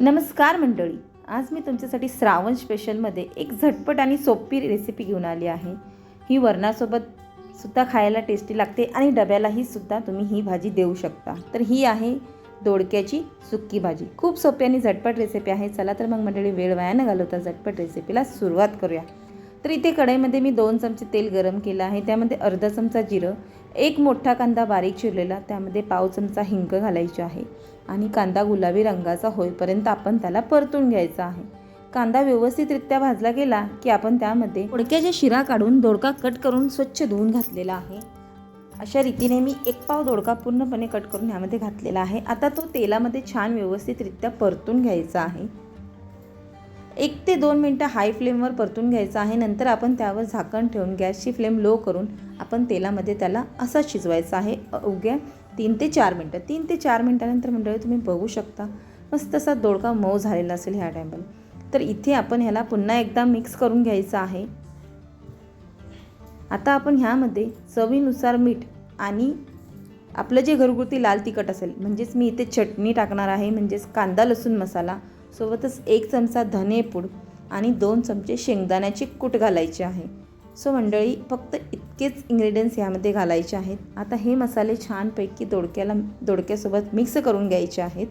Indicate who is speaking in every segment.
Speaker 1: नमस्कार मंडळी. आज मी तुमच्यासाठी श्रावण स्पेशलमध्ये एक झटपट आणि सोपी रेसिपी घेऊन आली आहे. ही वरणासोबत सुद्धा खायला टेस्टी लागते आणि डब्यालाही सुद्धा तुम्ही ही भाजी देऊ शकता. तर ही आहे दोडक्याची सुक्की भाजी. खूप सोपी आणि झटपट रेसिपी आहे. चला तर मग मंडळी वेळ वाया न घालवता झटपट रेसिपीला सुरुवात करूया. तर इथे कढईमध्ये मी दोन चमचे तेल गरम केलं आहे. त्यामध्ये अर्धा चमचा जिरं एक मोठा कांदा बारीक चिरलेला त्यामध्ये पाव चमचा हिंग घालायची आहे आणि कांदा गुलाबी रंगाचा होईपर्यंत आपण त्याला परतून घ्यायचा आहे. कांदा व्यवस्थितरित्या भाजला गेला की आपण त्यामध्ये दोडक्याच्या शिरा काढून दोडका कट करून स्वच्छ धुवून घातलेला आहे. अशा रीतीने मी एक पाव दोडका पूर्णपणे कट करून ह्यामध्ये घातलेला आहे. आता तो तेलामध्ये छान व्यवस्थितरित्या परतून घ्यायचा आहे. एक ते दोन मिनटं हाय फ्लेमवर परतून घ्यायचं आहे. नंतर आपण त्यावर झाकण ठेवून गॅसची फ्लेम लो करून आपण तेलामध्ये त्याला असा शिजवायचा आहे. अवघ्या तीन ते चार मिनटं. तीन ते चार मिनटानंतर मंडळी तुम्ही बघू शकता. मस्त असा दोडका मऊ झालेला असेल ह्या टायमाला तर इथे आपण ह्याला पुन्हा एकदा मिक्स करून घ्यायचं आहे. आता आपण ह्यामध्ये चवीनुसार मीठ आणि आपलं जे घरगुती लाल तिखट असेल म्हणजेच मी इथे चटणी टाकणार आहे म्हणजेच कांदा लसूण मसाला सोबतच एक चमचा धनेपूड आणि दोन चमचे शेंगदाण्याची कूट घालायचे आहे. सो मंडळी फक्त इतकेच इन्ग्रेडियंट्स यामध्ये घालायचे आहेत. आता हे मसाले छानपैकी दोडक्याला दोडक्यासोबत मिक्स करून घ्यायचे आहेत.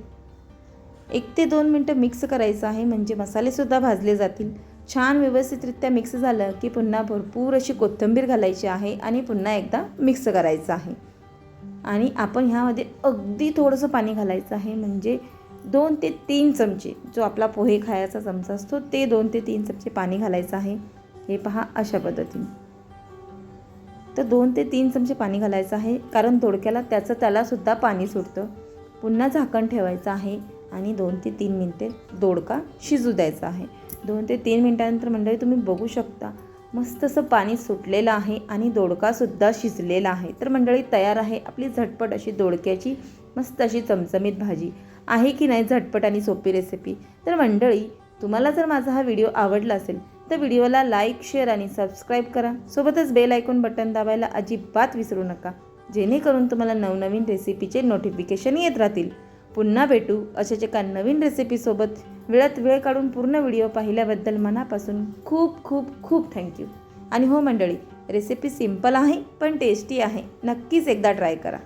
Speaker 1: एक ते दोन मिनटं मिक्स करायचं आहे म्हणजे मसालेसुद्धा भाजले जातील. छान व्यवस्थितरित्या मिक्स झालं की पुन्हा भरपूर अशी कोथिंबीर घालायची आहे आणि पुन्हा एकदा मिक्स करायचं आहे. आणि आपण ह्यामध्ये अगदी थोडंसं पाणी घालायचं आहे म्हणजे दोन ते तीन चमचे जो आपला पोहे खायचा चमचा असतो ते दोन ते तीन चमचे पाणी घालायचं आहे. हे पहा अशा पद्धतीने. तर दोन ते तीन चमचे पाणी घालायचं आहे कारण दोडक्याला त्याचं त्यालासुद्धा पाणी सुटतं. पुन्हा झाकण ठेवायचं आहे आणि दोन ते तीन मिनटे दोडका शिजू द्यायचा आहे. दोन ते तीन मिनटानंतर मंडळी तुम्ही बघू शकता मस्त असं पाणी सुटलेलं आहे आणि दोडकासुद्धा शिजलेला आहे. तर मंडळी तयार आहे आपली झटपट अशी दोडक्याची मस्त अशी चमचमीत भाजी. आहे की नाही झटपट आणि सोपी रेसिपी तर मंडळी तुम्हाला जर माझा हा व्हिडिओ आवडला असेल तर व्हिडिओला लाईक शेअर आणि सबस्क्राईब करा. सोबतच बेल ऐकून बटन दाबायला अजिबात विसरू नका. जेणेकरून तुम्हाला नवनवीन रेसिपीचे नोटिफिकेशन येत राहतील. पुन्हा भेटू अशाच एका नवीन रेसिपीसोबत वेळात वेळ काढून पूर्ण व्हिडिओ पाहिल्याबद्दल मनापासून खूप खूप खूप थँक्यू आणि हो मंडळी रेसिपी सिंपल आहे पण टेस्टी आहे. नक्कीच एकदा ट्राय करा.